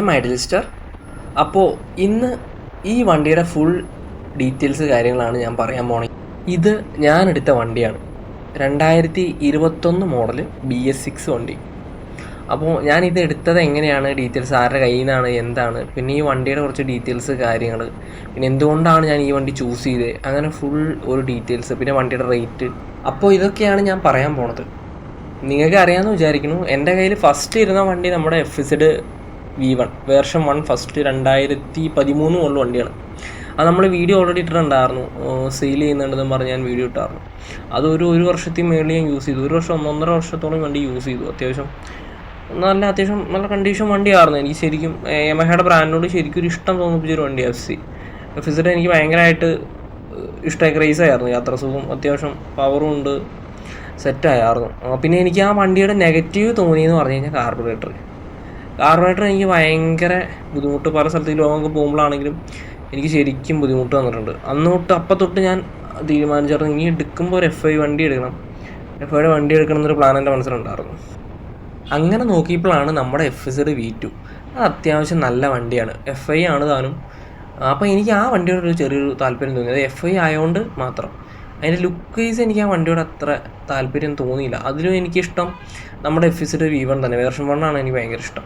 I M ഐഡലിസ്റ്റർ അപ്പോൾ ഇന്ന് ഈ വണ്ടിയുടെ ഫുൾ ഡീറ്റെയിൽസ് കാര്യങ്ങളാണ് ഞാൻ പറയാൻ പോണത് ഇത് ഞാൻ എടുത്ത വണ്ടിയാണ്. രണ്ടായിരത്തി ഇരുപത്തൊന്ന് മോഡൽ ബി എസ് സിക്സ് വണ്ടി. അപ്പോൾ ഞാൻ ഇത് എടുത്തത് എങ്ങനെയാണ്? ഡീറ്റെയിൽസ് ആരുടെ കയ്യിൽ നിന്നാണ് എന്താണ്? പിന്നെ ഈ വണ്ടിയുടെ കുറച്ച് ഡീറ്റെയിൽസ് കാര്യങ്ങൾ പിന്നെ എന്തുകൊണ്ടാണ് ഞാൻ ഈ വണ്ടി ചൂസ് ചെയ്തത് അങ്ങനെ ഫുൾ ഒരു ഡീറ്റെയിൽസ് പിന്നെ വണ്ടിയുടെ റേറ്റ് അപ്പോൾ ഇതൊക്കെയാണ് ഞാൻ പറയാൻ പോണത്. നിങ്ങൾക്ക് അറിയാമെന്ന് വിചാരിക്കുന്നു എന്റെ കയ്യിൽ ഫസ്റ്റ് ഇരുന്ന വണ്ടി നമ്മുടെ F Z V one version one first രണ്ടായിരത്തി പതിമൂന്ന് ഉള്ള വണ്ടിയാണ്. അത് നമ്മൾ വീഡിയോ ഓൾറെഡി ഇട്ടിട്ടുണ്ടായിരുന്നു. സെയിൽ ചെയ്യുന്നുണ്ടെന്ന് പറഞ്ഞ് ഞാൻ വീഡിയോ ഇട്ടായിരുന്നു. അതൊരു ഒരു വർഷത്തിൽ മേളിൽ ഞാൻ യൂസ് ചെയ്തു. ഒരു വർഷം ഒന്നൊന്നര വർഷത്തോളം വണ്ടി യൂസ് ചെയ്തു. അത്യാവശ്യം നല്ല അത്യാവശ്യം നല്ല കണ്ടീഷൻ വണ്ടിയായിരുന്നു. എനിക്ക് ശരിക്കും യമഹയുടെ ബ്രാൻഡിനോട് ശരിക്കും ഒരു ഇഷ്ടം തോന്നിപ്പിച്ചൊരു വണ്ടി എഫ് സി എഫ് ഇസഡ് എനിക്ക് ഭയങ്കരമായിട്ട് ഇഷ്ടമായി ക്രൈസായിരുന്നു യാത്ര സുഖം അത്യാവശ്യം പവറും ഉണ്ട്. സെറ്റായിരുന്നു പിന്നെ എനിക്ക് ആ വണ്ടിയുടെ നെഗറ്റീവ് തോന്നിയെന്ന് പറഞ്ഞു കഴിഞ്ഞാൽ കാർബറേറ്റർ കാർബറേറ്റർ എനിക്ക് ഭയങ്കര ബുദ്ധിമുട്ട്. പല സ്ഥലത്ത് ലോങ്ങൊക്കെ പോകുമ്പോഴാണെങ്കിലും എനിക്ക് ശരിക്കും ബുദ്ധിമുട്ട് വന്നിട്ടുണ്ട്. അന്ന് തൊട്ട് അപ്പം തൊട്ട് ഞാൻ തീരുമാനിച്ചായിരുന്നു ഇനി എടുക്കുമ്പോൾ ഒരു എഫ് ഐ വണ്ടി എടുക്കണം. എഫ് ഐയുടെ വണ്ടി എടുക്കണം എന്നൊരു പ്ലാൻ എന്റെ മനസ്സിലുണ്ടായിരുന്നു അങ്ങനെ നോക്കിയപ്പോഴാണ് നമ്മുടെ എഫ് ഇസഡ് വി ടു അത് അത്യാവശ്യം നല്ല വണ്ടിയാണ്. എഫ് ഐ ആണ് താനും. അപ്പോൾ എനിക്ക് ആ വണ്ടിയോടൊരു ചെറിയൊരു താല്പര്യം തോന്നി അത് എഫ് ഐ ആയതുകൊണ്ട് മാത്രം. അതിന്റെ ലുക്ക് വൈസ് എനിക്ക് ആ വണ്ടിയോട് അത്ര താല്പര്യം തോന്നിയില്ല. അതിലും എനിക്കിഷ്ടം നമ്മുടെ എഫ് ഇസഡ് വി വൺ തന്നെ. വേർഷൻ വണ്ണാണ് എനിക്ക് ഭയങ്കര ഇഷ്ടം.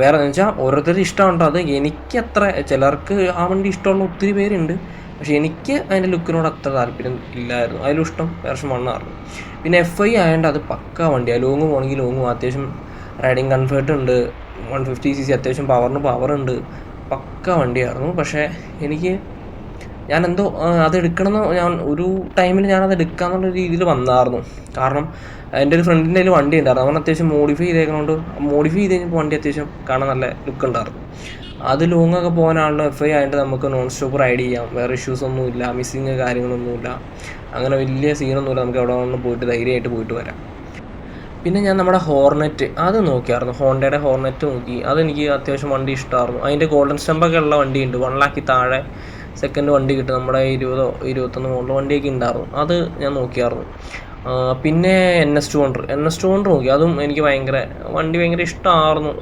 വേറെ എന്ന് വെച്ചാൽ ഓരോരുത്തരുടെ ഇഷ്ടമുണ്ട് അത്. എനിക്ക് അത്ര ചിലർക്ക് ആ വണ്ടി ഇഷ്ടമുള്ള ഒത്തിരി പേരുണ്ട്. പക്ഷേ എനിക്ക് അതിന്റെ ലുക്കിനോട് അത്ര താല്പര്യം ഇല്ലായിരുന്നു. അതിലും ഇഷ്ടം വേർഷൻ വണ്ണായിരുന്നു പിന്നെ എഫ് ഐ ആയതുകൊണ്ട് അത് പക്ക വണ്ടിയാണ് ലോങ് പോകണമെങ്കിൽ ലോങ് അത്യാവശ്യം റൈഡിങ് കംഫേർട്ട് ഉണ്ട്. വൺ ഫിഫ്റ്റി സി സി അത്യാവശ്യം പവറിന് പവറുണ്ട് പക്ക വണ്ടിയായിരുന്നു. പക്ഷേ എനിക്ക് ഞാൻ എന്തോ അത് എടുക്കണമെന്ന് ഞാൻ ഒരു ടൈമിൽ ഞാൻ ഞാനത് എടുക്കാമെന്നുള്ള രീതിയിൽ വന്നായിരുന്നു കാരണം എന്റെ ഒരു ഫ്രണ്ടിന്റെ കയ്യിൽ വണ്ടി ഉണ്ടായിരുന്നു. അവൻ അത്യാവശ്യം മോഡിഫൈ ചെയ്തേക്കണോണ്ട് മോഡിഫൈ ചെയ്ത് കഴിഞ്ഞപ്പോൾ വണ്ടി അത്യാവശ്യം കാണാൻ നല്ല ലുക്ക് ഉണ്ടായിരുന്നു. അത് ലോങ് ഒക്കെ പോകാനാണല്ലോ എഫ് ഐ ആയിട്ട് നമുക്ക് നോൺ സ്റ്റോപ്പ് റൈഡ് ചെയ്യാം. വേറെ ഇഷ്യൂസ് ഒന്നുമില്ല മിസ്സിങ് കാര്യങ്ങളൊന്നുമില്ല അങ്ങനെ വലിയ സീനൊന്നുമില്ല നമുക്ക് എവിടെ വേണമെങ്കിലും പോയിട്ട് ധൈര്യമായിട്ട് പോയിട്ട് വരാം. പിന്നെ ഞാൻ നമ്മുടെ ഹോർനെറ്റ് അത് നോക്കിയായിരുന്നു ഹോണ്ടയുടെ ഹോർനെറ്റ് നോക്കി. അതെനിക്ക് അത്യാവശ്യം വണ്ടി ഇഷ്ടമായിരുന്നു അതിന്റെ ഗോൾഡൻ സ്റ്റമ്പൊക്കെ ഉള്ള വണ്ടിയുണ്ട്. വൺ ലാക്കി താഴെ സെക്കൻഡ് വണ്ടി കിട്ടും. നമ്മുടെ ഇരുപതോ ഇരുപത്തൊന്ന് മോഡൽ വണ്ടിയൊക്കെ ഉണ്ടായിരുന്നു. അത് ഞാൻ നോക്കിയായിരുന്നു. പിന്നെ N S two hundred N S two hundred നോക്കി. അതും എനിക്ക് ഭയങ്കര വണ്ടി ഭയങ്കര ഇഷ്ടമായിരുന്നു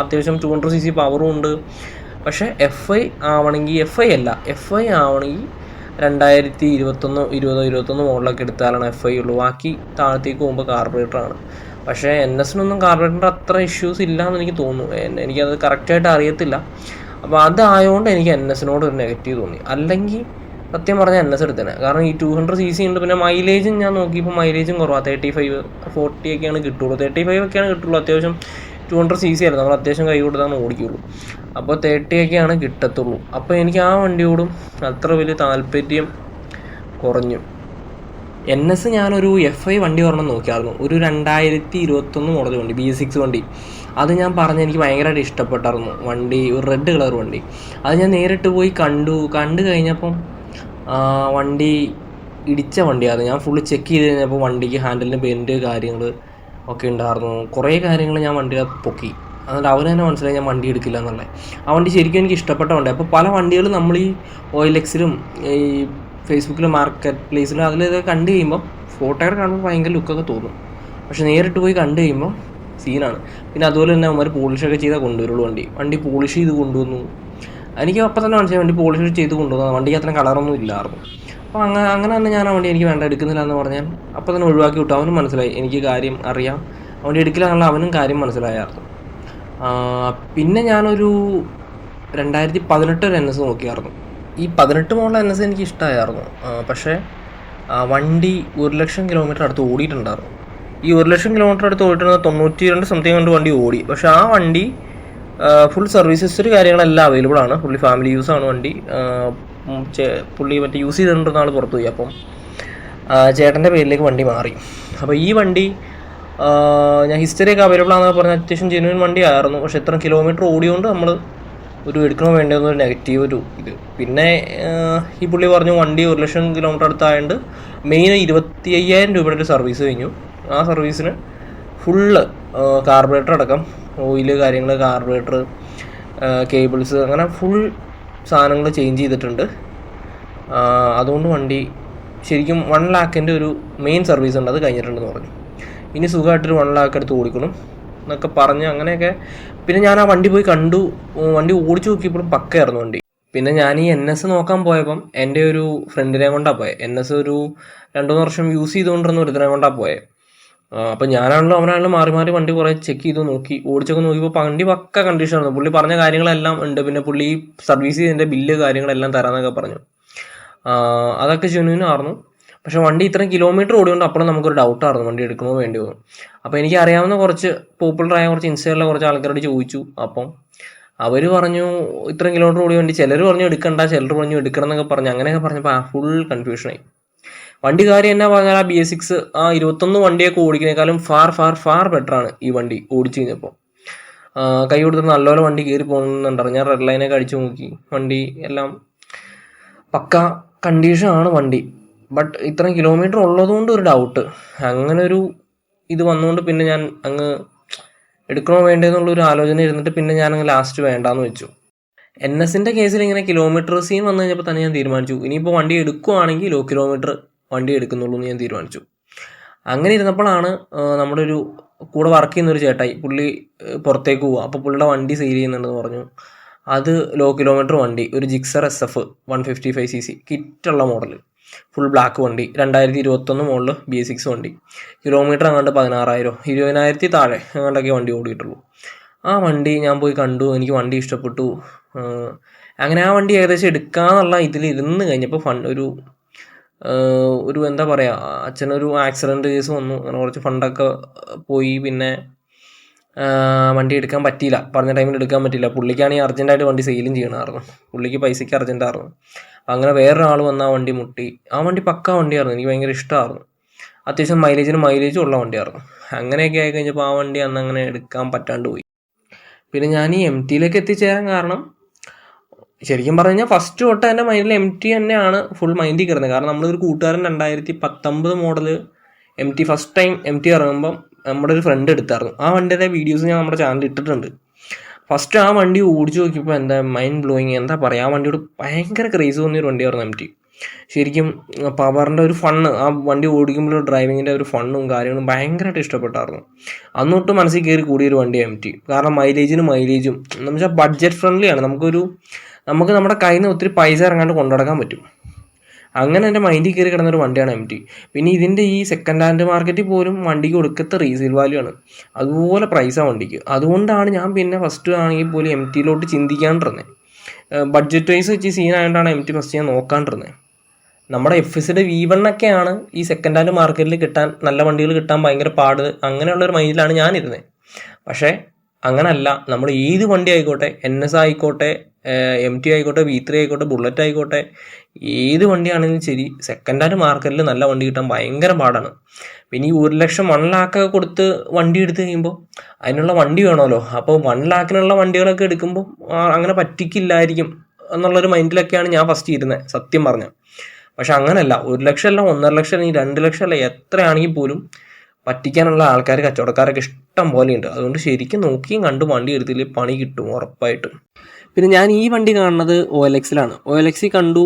അത്യാവശ്യം ടു ഹൺഡ്രഡ് സി സി പവറും ഉണ്ട്. പക്ഷേ എഫ് ഐ ആവണമെങ്കിൽ എഫ് ഐ അല്ല. എഫ് ഐ ആവണമെങ്കിൽ രണ്ടായിരത്തി ഇരുപത്തൊന്ന് ഇരുപതോ ഇരുപത്തൊന്ന് മോഡലൊക്കെ എടുത്താലാണ് എഫ് ഐ ഉള്ളൂ. ബാക്കി താഴത്തേക്ക് പോകുമ്പോൾ കാർബറേറ്ററാണ് പക്ഷേ എൻ എസിനൊന്നും കാർബറേറ്ററിന്റെ അത്ര ഇഷ്യൂസ് ഇല്ല എന്ന് എനിക്ക് തോന്നുന്നു. എനിക്കത് കറക്റ്റായിട്ട് അറിയത്തില്ല. അപ്പോൾ അതായതുകൊണ്ട് എനിക്ക് എൻ എസിനോട് ഒരു നെഗറ്റീവ് തോന്നി. അല്ലെങ്കിൽ സത്യം പറഞ്ഞാൽ എൻ എസ് എടുത്തേനെ കാരണം ഈ ടു ഹൺഡ്രഡ് സി സി ഉണ്ട്. പിന്നെ മൈലേജും ഞാൻ നോക്കിയപ്പോൾ മൈലേജും കുറവാണ് തേർട്ടി ഫൈവ് ഫോർട്ടി ഒക്കെയാണ് കിട്ടുള്ളൂ. തേർട്ടി ഫൈവ് ഒക്കെയാണ് കിട്ടുള്ളൂ. അത്യാവശ്യം ടു ഹൺഡ്രഡ് സി സി ആയിരുന്നു നമ്മൾ അത്യാവശ്യം കൈ കൊടുത്താണ് ഓടിക്കുള്ളൂ അപ്പോൾ തേർട്ടി ഒക്കെയാണ് കിട്ടത്തുള്ളൂ. അപ്പോൾ എനിക്ക് ആ വണ്ടിയോടും അത്ര വലിയ താല്പര്യം കുറഞ്ഞു. എൻ എസ് ഞാനൊരു എഫ് ഐ വണ്ടി ഒരെണ്ണം നോക്കിയായിരുന്നു. ഒരു രണ്ടായിരത്തി ഇരുപത്തൊന്ന് മോഡൽ വണ്ടി ബി സിക്സ് വണ്ടി. അത് ഞാൻ പറഞ്ഞ് എനിക്ക് ഭയങ്കരമായിട്ട് ഇഷ്ടപ്പെട്ടായിരുന്നു. വണ്ടി ഒരു റെഡ് കളർ വണ്ടി. അത് ഞാൻ നേരിട്ട് പോയി കണ്ടു. കണ്ടു കഴിഞ്ഞപ്പം വണ്ടി ഇടിച്ച വണ്ടിയായിരുന്നു. ഞാൻ ഫുള്ള് ചെക്ക് ചെയ്ത് കഴിഞ്ഞപ്പോൾ വണ്ടിക്ക് ഹാൻഡിലിന് ബെൻഡ് കാര്യങ്ങൾ ഒക്കെ ഉണ്ടായിരുന്നു. കുറേ കാര്യങ്ങൾ ഞാൻ വണ്ടിയിൽ പൊക്കി. എന്നിട്ട് അവന് തന്നെ മനസ്സിലായി ഞാൻ വണ്ടി എടുക്കില്ല എന്നുള്ളത്. ആ വണ്ടി ശരിക്കും എനിക്ക് ഇഷ്ടപ്പെട്ട വണ്ടി അപ്പോൾ പല വണ്ടികളും നമ്മൾ ഈ ഓയിലെക്സിലും ഈ ഫേസ്ബുക്കിലും മാർക്കറ്റ് പ്ലേസിലും അതിൽ ഇത് കണ്ടു കഴിയുമ്പോൾ ഫോട്ടോയുടെ കാണുമ്പോൾ ഭയങ്കര ലുക്കൊക്കെ തോന്നും. പക്ഷെ നേരിട്ട് പോയി കണ്ടു കഴിയുമ്പോൾ സീനാണ് പിന്നെ അതുപോലെ തന്നെ അവന്മാർ പോളിഷൊക്കെ ചെയ്താൽ കൊണ്ടുവരുള്ളൂ വണ്ടി. വണ്ടി പോളിഷ് ചെയ്ത് കൊണ്ടുവന്നു. എനിക്ക് അപ്പം തന്നെ മനസ്സിലായി വണ്ടി പോളിഷ് ചെയ്ത് കൊണ്ടുവന്നു. വണ്ടിക്ക് അത്ര കളറൊന്നും ഇല്ലായിരുന്നു. അപ്പോൾ അങ്ങനെ അങ്ങനെ തന്നെ ഞാൻ ആ വണ്ടി എനിക്ക് വേണ്ട എടുക്കുന്നില്ല എന്ന് പറഞ്ഞാൽ അപ്പം തന്നെ ഒഴിവാക്കി വിട്ടു. അവനും മനസ്സിലായി എനിക്ക് കാര്യം അറിയാം. വണ്ടി എടുക്കില്ല അവനും കാര്യം മനസ്സിലായായിരുന്നു. പിന്നെ ഞാനൊരു രണ്ടായിരത്തി പതിനെട്ട് ഒരു എൻ എസ് നോക്കിയായിരുന്നു. ഈ പതിനെട്ട് മോഡൽ എൻ എസ് എനിക്ക് ഇഷ്ടമായിരുന്നു പക്ഷേ വണ്ടി ഒരു ലക്ഷം കിലോമീറ്റർ അടുത്ത് ഓടിയിട്ടുണ്ടായിരുന്നു. ഈ ഒരു ലക്ഷം കിലോമീറ്റർ അടുത്ത് ഓടിയിട്ടുണ്ടെങ്കിൽ തൊണ്ണൂറ്റി രണ്ട് സംതിങ് കൊണ്ട് വണ്ടി ഓടി. പക്ഷേ ആ വണ്ടി ഫുൾ സർവീസ് ഹിസ്റ്ററി കാര്യങ്ങളെല്ലാം അവൈലബിൾ ആണ്. പുള്ളി ഫാമിലി യൂസ് ആണ് വണ്ടി. പുള്ളി മറ്റേ യൂസ് ചെയ്തിട്ടുണ്ടെന്ന ആൾ പുറത്തു പോയി. അപ്പം ചേട്ടന്റെ പേരിലേക്ക് വണ്ടി മാറി. അപ്പോൾ ഈ വണ്ടി ഞാൻ ഹിസ്റ്ററി ഒക്കെ അവൈലബിൾ ആണെന്ന് പറഞ്ഞാൽ അത്യാവശ്യം ജെനുവിൻ വണ്ടി ആയിരുന്നു പക്ഷെ എത്ര കിലോമീറ്റർ ഓടിയോണ്ട് നമ്മൾ ഒരു എടുക്കണോ വേണ്ടതെന്ന് ഒരു നെഗറ്റീവ് ഒരു ഇത്. പിന്നെ ഈ പുള്ളി പറഞ്ഞു വണ്ടി ഒരു ലക്ഷം കിലോമീറ്റർ അടുത്തായതുകൊണ്ട് മെയിൻ ഇരുപത്തി അയ്യായിരം രൂപയുടെ ഒരു സർവീസ് കഴിഞ്ഞു. ആ സർവീസിന് ഫുള്ള് കാർബറേറ്റർ അടക്കം ഓയിൽ കാര്യങ്ങൾ കാർബറേറ്റർ കേബിൾസ് അങ്ങനെ ഫുൾ സാധനങ്ങൾ ചേഞ്ച് ചെയ്തിട്ടുണ്ട്. അതുകൊണ്ട് വണ്ടി ശരിക്കും വൺ ലാക്കിന്റെ ഒരു മെയിൻ സർവീസ് ഉണ്ട്. അത് കഴിഞ്ഞിട്ടുണ്ടെന്ന് പറഞ്ഞു. ഇനി സുഖമായിട്ടൊരു വൺ ലാക്ക് എടുത്ത് ഓടിക്കണം. എന്നൊക്കെ പറഞ്ഞ് അങ്ങനെയൊക്കെ. പിന്നെ ഞാൻ ആ വണ്ടി പോയി കണ്ടു. വണ്ടി ഓടിച്ചു നോക്കിയപ്പോഴും പക്കയായിരുന്നു വണ്ടി. പിന്നെ ഞാൻ ഈ എൻ എസ് നോക്കാൻ പോയപ്പം എന്റെ ഒരു ഫ്രണ്ടിനെ കൊണ്ടാണ് പോയത് എൻ എസ് ഒരു രണ്ടു മൂന്ന് വർഷം യൂസ് ചെയ്തുകൊണ്ടിരുന്ന ഒരുത്തിനെ കൊണ്ടാണ് പോയത് അപ്പം ഞാനാണല്ലോ അവനാണല്ലോ മാറി മാറി വണ്ടി കുറേ ചെക്ക് ചെയ്തു നോക്കി. ഓടിച്ചൊക്കെ നോക്കിയപ്പോൾ വണ്ടി പക്ക കണ്ടീഷനായിരുന്നു പുള്ളി പറഞ്ഞ കാര്യങ്ങളെല്ലാം ഉണ്ട്. പിന്നെ പുള്ളി സർവീസ് ചെയ്തതിന്റെ ബില്ല് കാര്യങ്ങളെല്ലാം തരാമെന്നൊക്കെ പറഞ്ഞു. അതൊക്കെ ജെന്യൂനായിരുന്നു പക്ഷെ വണ്ടി ഇത്രയും കിലോമീറ്റർ ഓടിയോണ്ട് അപ്പോഴും നമുക്കൊരു ഡൗട്ടായിരുന്നു വണ്ടി എടുക്കണോ വേണ്ടിയോ വന്നു. അപ്പോൾ എനിക്ക് അറിയാവുന്ന കുറച്ച് പോപ്പുലറായ കുറച്ച് ഇൻസ്റ്റയിലുള്ള കുറച്ച് ആൾക്കാരോട് ചോദിച്ചു അപ്പം. അവർ പറഞ്ഞു ഇത്രയും കിലോമീറ്റർ ഓടി വണ്ടി ചിലർ പറഞ്ഞു എടുക്കണ്ട ചിലർ പറഞ്ഞു എടുക്കണം എന്നൊക്കെ പറഞ്ഞു. അങ്ങനെയൊക്കെ പറഞ്ഞപ്പോൾ ആ ഫുൾ കൺഫ്യൂഷനായി വണ്ടി കാര്യം എന്നാ പറഞ്ഞാൽ ആ ബി എസ് സിക്സ് ആ ഇരുപത്തൊന്ന് വണ്ടിയൊക്കെ ഓടിക്കുന്നേക്കാളും ഫാർ ഫാർ ഫാർ ബെറ്ററാണ് ഈ വണ്ടി ഓടിച്ചു കഴിഞ്ഞപ്പോൾ കൈ കൊടുത്തിട്ട് നല്ലപോലെ വണ്ടി കയറി പോകുന്നുണ്ടായിരുന്നു ഞാൻ റെഡ് ലൈനൊക്കെ അടിച്ചു നോക്കി. വണ്ടി എല്ലാം പക്ക കണ്ടീഷനാണ് വണ്ടി. ബട്ട് ഇത്രയും കിലോമീറ്റർ ഉള്ളതുകൊണ്ട് ഒരു ഡൗട്ട് അങ്ങനെ ഒരു ഇത് വന്നുകൊണ്ട് പിന്നെ ഞാൻ അങ്ങ് എടുക്കണോ വേണ്ടതെന്നുള്ളൊരു ആലോചന ഇരുന്നിട്ട് പിന്നെ ഞാൻ അങ്ങ് ലാസ്റ്റ് വേണ്ടാന്ന് വെച്ചു. എൻ എസിന്റെ കേസിൽ ഇങ്ങനെ കിലോമീറ്റർ സീൻ വന്നു കഴിഞ്ഞപ്പോൾ തന്നെ ഞാൻ തീരുമാനിച്ചു. ഇനിയിപ്പോൾ വണ്ടി എടുക്കുവാണെങ്കിൽ ലോ കിലോമീറ്റർ വണ്ടി എടുക്കുന്നുള്ളൂ എന്ന് ഞാൻ തീരുമാനിച്ചു. അങ്ങനെ ഇരുന്നപ്പോഴാണ് നമ്മുടെ ഒരു കൂടെ വർക്ക് ചെയ്യുന്ന ഒരു ചേട്ടായി പുള്ളി പുറത്തേക്ക് പോവുക. അപ്പോൾ പുള്ളിയുടെ വണ്ടി സെയിൽ ചെയ്യുന്നുണ്ടെന്ന് പറഞ്ഞു. അത് ലോ കിലോമീറ്റർ വണ്ടി ഒരു Gixxer S F one fifty five C C കിറ്റുള്ള model full black വണ്ടി രണ്ടായിരത്തി ഇരുപത്തൊന്ന് മുകളിൽ ബി സിക്സ് വണ്ടി. കിലോമീറ്റർ അങ്ങാണ്ട് പതിനാറായിരം ഇരുപതിനായിരത്തി താഴെ അങ്ങോട്ടൊക്കെ വണ്ടി ഓടിയിട്ടുള്ളൂ. ആ വണ്ടി ഞാൻ പോയി കണ്ടു എനിക്ക് വണ്ടി ഇഷ്ടപ്പെട്ടു. അങ്ങനെ ആ വണ്ടി ഏകദേശം എടുക്കാന്നുള്ള ഇതിൽ ഇരുന്ന് കഴിഞ്ഞപ്പോൾ ഫണ്ട് ഒരു ഒരു എന്താ പറയുക അച്ഛനൊരു ആക്സിഡന്റ് കേസ് വന്നു. അങ്ങനെ കുറച്ച് ഫണ്ടൊക്കെ പോയി പിന്നെ വണ്ടി എടുക്കാൻ പറ്റിയില്ല. പറഞ്ഞ ടൈമിൽ എടുക്കാൻ പറ്റിയില്ല. പുള്ളിക്കാണെങ്കിൽ അർജന്റായിട്ട് വണ്ടി സെയിലും ചെയ്യണമായിരുന്നു പുള്ളിക്ക് പൈസയ്ക്ക് അർജന്റായിരുന്നു അങ്ങനെ വേറൊരാൾ വന്ന് ആ വണ്ടി മുട്ടി. ആ വണ്ടി പക്ക വണ്ടിയായിരുന്നു. എനിക്ക് ഭയങ്കര ഇഷ്ടമായിരുന്നു അത്യാവശ്യം മൈലേജിന് മൈലേജും ഉള്ള വണ്ടിയായിരുന്നു. അങ്ങനെയൊക്കെ ആയി കഴിഞ്ഞപ്പോൾ ആ വണ്ടി അന്ന് അങ്ങനെ എടുക്കാൻ പറ്റാണ്ട് പോയി. പിന്നെ ഞാൻ ഈ എം ടിയിലേക്ക് എത്തിച്ചേരാൻ കാരണം ശരിക്കും പറഞ്ഞു കഴിഞ്ഞാൽ ഫസ്റ്റ് തൊട്ട് എന്റെ മൈൻഡിൽ എം ടി തന്നെയാണ് ഫുൾ മൈൻഡിൽ കയറുന്നത്. കാരണം നമ്മളൊരു കൂട്ടുകാരൻ രണ്ടായിരത്തി പത്തൊമ്പത് model M T first time M T ഇറങ്ങുമ്പം നമ്മുടെ ഒരു ഫ്രണ്ട് എടുത്തായിരുന്നു. ആ വണ്ടിയുടെ വീഡിയോസ് ഞാൻ നമ്മുടെ ചാനലിൽ ഇട്ടിട്ടുണ്ട്. ഫസ്റ്റ് ആ വണ്ടി ഓടിച്ചു നോക്കിയപ്പോൾ എന്താ മൈൻഡ് ബ്ലോയിങ് എന്താ പറയുക ആ വണ്ടിയോട് ഭയങ്കര ക്രേസ് തോന്നിയ ഒരു വണ്ടിയായിരുന്നു എം ടി ശരിക്കും പവറിന്റെ ഒരു ഫണ്ണ് ആ വണ്ടി ഓടിക്കുമ്പോൾ ഡ്രൈവിങ്ങിന്റെ ഒരു ഫണ്ണും കാര്യങ്ങളും ഭയങ്കരമായിട്ട് ഇഷ്ടപ്പെട്ടായിരുന്നു. അന്നൊട്ട് മനസ്സിൽ കയറി കൂടിയൊരു വണ്ടി എം ടി കാരണം മൈലേജിന് മൈലേജും എന്ന് വെച്ചാൽ ബഡ്ജറ്റ് ഫ്രണ്ട്ലിയാണ് നമുക്കൊരു നമുക്ക് നമ്മുടെ കയ്യിൽ നിന്ന് ഒത്തിരി പൈസ ഇറങ്ങാണ്ട് കൊണ്ടുനടക്കാൻ പറ്റും. അങ്ങനെ എന്റെ മൈൻഡിൽ കയറി കിടന്നൊരു വണ്ടിയാണ് എം ടി പിന്നെ ഇതിന്റെ ഈ സെക്കൻഡ് ഹാൻഡ് മാർക്കറ്റിൽ പോലും വണ്ടിക്ക് കൊടുക്കത്ത റീസെയിൽ വാല്യൂ ആണ്. അതുപോലെ പ്രൈസാണ് വണ്ടിക്ക്. അതുകൊണ്ടാണ് ഞാൻ പിന്നെ ഫസ്റ്റ് ആണെങ്കിൽ പോലും എം ടിയിലോട്ട് ചിന്തിക്കാണ്ടിരുന്നത് ബഡ്ജറ്റ് വൈസ് വെച്ച് സീൻ ആയതുകൊണ്ടാണ് എം ടി ഫസ്റ്റ് ഞാൻ നോക്കാണ്ടിരുന്നത് നമ്മുടെ എഫ് എസിയുടെ വി വണ്ണൊക്കെയാണ് ഈ സെക്കൻഡ് ഹാൻഡ് മാർക്കറ്റിൽ കിട്ടാൻ നല്ല വണ്ടികൾ കിട്ടാൻ ഭയങ്കര പാട്. അങ്ങനെയുള്ളൊരു മൈൻഡിലാണ് ഞാനിരുന്നത് പക്ഷേ അങ്ങനല്ല. നമ്മൾ ഏത് വണ്ടി ആയിക്കോട്ടെ എൻ എസ് ആയിക്കോട്ടെ എം ടി ആയിക്കോട്ടെ വി ത്രീ ആയിക്കോട്ടെ ബുള്ളറ്റ് ആയിക്കോട്ടെ ഏത് വണ്ടിയാണെങ്കിലും ശരി സെക്കൻഡ് ഹാൻഡ് മാർക്കറ്റിൽ നല്ല വണ്ടി കിട്ടാൻ ഭയങ്കര പാടാണ്. പിന്നെ ഈ ഒരു ലക്ഷം വൺ ലാക്കൊക്കെ കൊടുത്ത് വണ്ടി എടുത്ത് കഴിയുമ്പോൾ അതിനുള്ള വണ്ടി വേണമല്ലോ. അപ്പോൾ വൺ ലാക്കിനുള്ള വണ്ടികളൊക്കെ എടുക്കുമ്പോൾ അങ്ങനെ പറ്റിക്കില്ലായിരിക്കും എന്നുള്ളൊരു മൈൻഡിലൊക്കെയാണ് ഞാൻ ഫസ്റ്റ് ഇരുന്നത് സത്യം പറഞ്ഞാൽ പക്ഷെ അങ്ങനല്ല ഒരു ലക്ഷം അല്ല ഒന്നര ലക്ഷം അല്ലെങ്കിൽ രണ്ട് ലക്ഷം അല്ല എത്രയാണെങ്കിൽ പോലും പറ്റിക്കാനുള്ള ആൾക്കാർ കച്ചവടക്കാരൊക്കെ ഇഷ്ടം പോലെ ഉണ്ട് അതുകൊണ്ട് ശരിക്കും നോക്കിയും കണ്ടും വണ്ടി എടുത്തില്ല പണി കിട്ടും ഉറപ്പായിട്ടും. പിന്നെ ഞാൻ ഈ വണ്ടി കാണുന്നത് ഒ എൽ എക്സിലാണ് ഒ എൽ എക്സിൽ കണ്ടു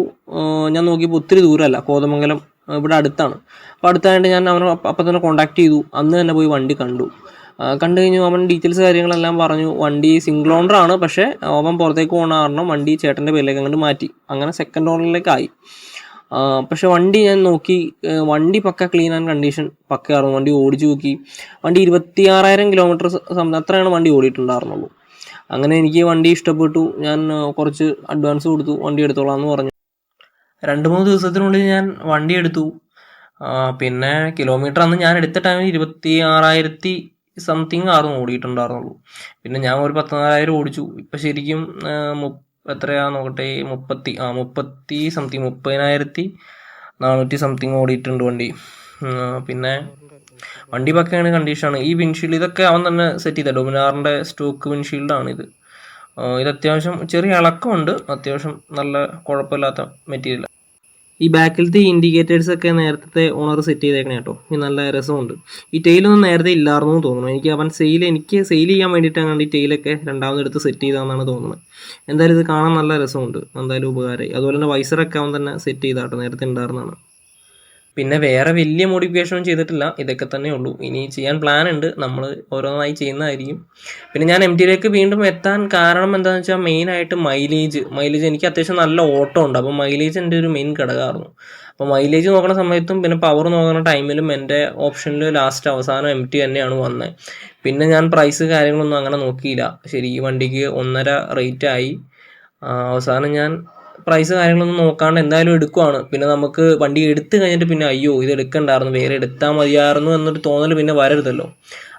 ഞാൻ നോക്കിയപ്പോൾ ഒത്തിരി ദൂരമല്ല. കോതമംഗലം ഇവിടെ അടുത്താണ്. അപ്പോൾ അടുത്തായിട്ട് ഞാൻ അവനെ അപ്പം തന്നെ കോൺടാക്ട് ചെയ്തു. അന്ന് തന്നെ പോയി വണ്ടി കണ്ടു. കണ്ടു കഴിഞ്ഞു അവൻ ഡീറ്റെയിൽസ് കാര്യങ്ങളെല്ലാം പറഞ്ഞു. വണ്ടി സിംഗിൾ ഓണറാണ് പക്ഷേ അവൻ പുറത്തേക്ക് പോകണ കാരണം വണ്ടി ചേട്ടന്റെ പേരിലേക്ക് അങ്ങോട്ട് മാറ്റി. അങ്ങനെ സെക്കൻഡ് ഓണറിലേക്കായി പക്ഷെ വണ്ടി ഞാൻ നോക്കി വണ്ടി പക്ക ക്ലീൻ ആൻഡ് കണ്ടീഷൻ പക്കയായിരുന്നു. വണ്ടി ഓടിച്ചു നോക്കി. വണ്ടി ഇരുപത്തി ആറായിരം കിലോമീറ്റർ അത്രയാണ് വണ്ടി ഓടിയിട്ടുണ്ടായിരുന്നുള്ളൂ. അങ്ങനെ എനിക്ക് വണ്ടി ഇഷ്ടപ്പെട്ടു. ഞാൻ കുറച്ച് അഡ്വാൻസ് കൊടുത്തു. വണ്ടി എടുത്തോളാം എന്ന് പറഞ്ഞു. രണ്ട് മൂന്ന് ദിവസത്തിനുള്ളിൽ ഞാൻ വണ്ടി എടുത്തു. പിന്നെ കിലോമീറ്റർ അന്ന് ഞാൻ എടുത്ത ടൈമിൽ ഇരുപത്തി ആറായിരത്തി സംതിങ് ആയിരുന്നു ഓടിയിട്ടുണ്ടായിരുന്നുള്ളൂ. പിന്നെ ഞാൻ ഒരു പത്തിനാലായിരം ഓടിച്ചു. ഇപ്പം ശരിക്കും ആ, മു- എത്രയാ നോക്കട്ടെ മുപ്പത്തി ആ മുപ്പത്തി സംതിങ് മുപ്പതിനായിരത്തി നാനൂറ്റി സംതിങ് ഓടിയിട്ടുണ്ട് വണ്ടി. പിന്നെ വണ്ടി പക്കയാണ് കണ്ടീഷനാണ് ഈ വിൻഷീൽഡ് ഇതൊക്കെ അവൻ തന്നെ സെറ്റ് ചെയ്ത ഡൊമിനാറിന്റെ സ്റ്റോക്ക് വിൻഷീൽഡാണ് ഇത്. ഇത് അത്യാവശ്യം ചെറിയ ഇളക്കമുണ്ട് അത്യാവശ്യം നല്ല കുഴപ്പമില്ലാത്ത മെറ്റീരിയൽ ഈ ബാക്കിലത്തെ ഇൻഡിക്കേറ്റേഴ്സ് ഒക്കെ നേരത്തെ ഓണർ സെറ്റ് ചെയ്തേക്കണേ കേട്ടോ. ഈ നല്ല രസമുണ്ട്. ഈ ടെയിലൊന്നും നേരത്തെ ഇല്ലായിരുന്നു എന്ന് തോന്നുന്നു. എനിക്ക് അവൻ സെയിൽ എനിക്ക് സെയിൽ ചെയ്യാൻ വേണ്ടിയിട്ടാണ് ഈ ടെയിലൊക്കെ രണ്ടാമത് എടുത്ത് സെറ്റ് ചെയ്തതെന്നാണ് തോന്നുന്നത്. എന്തായാലും ഇത് കാണാൻ നല്ല രസമുണ്ട്. എന്തായാലും ഉപകാരമായി അതുപോലെ തന്നെ വൈസറൊക്കെ അവൻ തന്നെ സെറ്റ് ചെയ്താട്ടോ നേരത്തെ ഉണ്ടായിരുന്നതാണ്. പിന്നെ വേറെ വലിയ മോഡിഫിക്കേഷനും ചെയ്തിട്ടില്ല. ഇതൊക്കെ തന്നെ ഉള്ളൂ. ഇനി ചെയ്യാൻ പ്ലാൻ ഉണ്ട്. നമ്മൾ ഓരോന്നായി ചെയ്യുന്നതായിരിക്കും. പിന്നെ ഞാൻ എം ടിയിലേക്ക് വീണ്ടും എത്താൻ കാരണം എന്താണെന്ന് വെച്ചാൽ മെയിനായിട്ട് മൈലേജ് മൈലേജ് എനിക്ക് അത്യാവശ്യം നല്ല ഓട്ടോ ഉണ്ട്. അപ്പോൾ മൈലേജ് എന്റെ ഒരു മെയിൻ ഘടകമായിരുന്നു. അപ്പോൾ മൈലേജ് നോക്കുന്ന സമയത്തും പിന്നെ പവർ നോക്കുന്ന ടൈമിലും എന്റെ ഓപ്ഷനിൽ ലാസ്റ്റ് അവസാനം എം ടി തന്നെയാണ് വന്നത് പിന്നെ ഞാൻ പ്രൈസ് കാര്യങ്ങളൊന്നും അങ്ങനെ നോക്കിയില്ല. ശരി ഈ വണ്ടിക്ക് ഒന്നര റേറ്റ് ആയി. അവസാനം ഞാൻ പ്രൈസ് കാര്യങ്ങളൊന്നും നോക്കാണ്ട് എന്തായാലും എടുക്കുവാണ്. പിന്നെ നമുക്ക് വണ്ടി എടുത്തു കഴിഞ്ഞിട്ട് പിന്നെ അയ്യോ ഇത് എടുക്കണ്ടായിരുന്നു വേറെ എടുത്താൽ മതിയായിരുന്നു എന്നൊരു തോന്നൽ പിന്നെ വരരുതല്ലോ.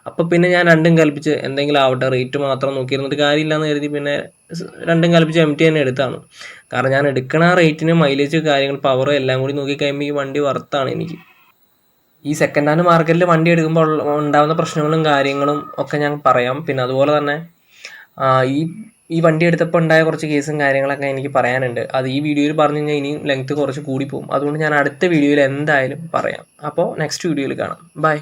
അപ്പം പിന്നെ ഞാൻ രണ്ടും കൽപ്പിച്ച് എന്തെങ്കിലും ആവട്ടെ റേറ്റ് മാത്രം നോക്കിയിരുന്നിട്ട് കാര്യമില്ലാന്ന് കരുതി പിന്നെ രണ്ടും കൽപ്പിച്ച് എം ടി തന്നെ എടുത്താണ്. കാരണം ഞാൻ എടുക്കണ ആ റേറ്റിന് മൈലേജ് കാര്യങ്ങൾ പവർ എല്ലാം കൂടി നോക്കി കഴിയുമ്പോൾ ഈ വണ്ടി വർത്താണ് എനിക്ക്. ഈ സെക്കൻഡ് ഹാൻഡ് മാർക്കറ്റിൽ വണ്ടി എടുക്കുമ്പോൾ ഉണ്ടാകുന്ന പ്രശ്നങ്ങളും കാര്യങ്ങളും ഒക്കെ ഞാൻ പറയാം. പിന്നെ അതുപോലെ തന്നെ ഈ ഈ വണ്ടി എടുത്തപ്പോൾ ഉണ്ടായ കുറച്ച് കേസും കാര്യങ്ങളൊക്കെ എനിക്ക് പറയാനുണ്ട്. അത് ഈ വീഡിയോയിൽ പറഞ്ഞു കഴിഞ്ഞാൽ ഇനിയും ലെങ്ത് കുറച്ച് കൂടി പോകും അതുകൊണ്ട് ഞാൻ അടുത്ത വീഡിയോയിൽ എന്തായാലും പറയാം. അപ്പോൾ നെക്സ്റ്റ് വീഡിയോയിൽ കാണാം. ബൈ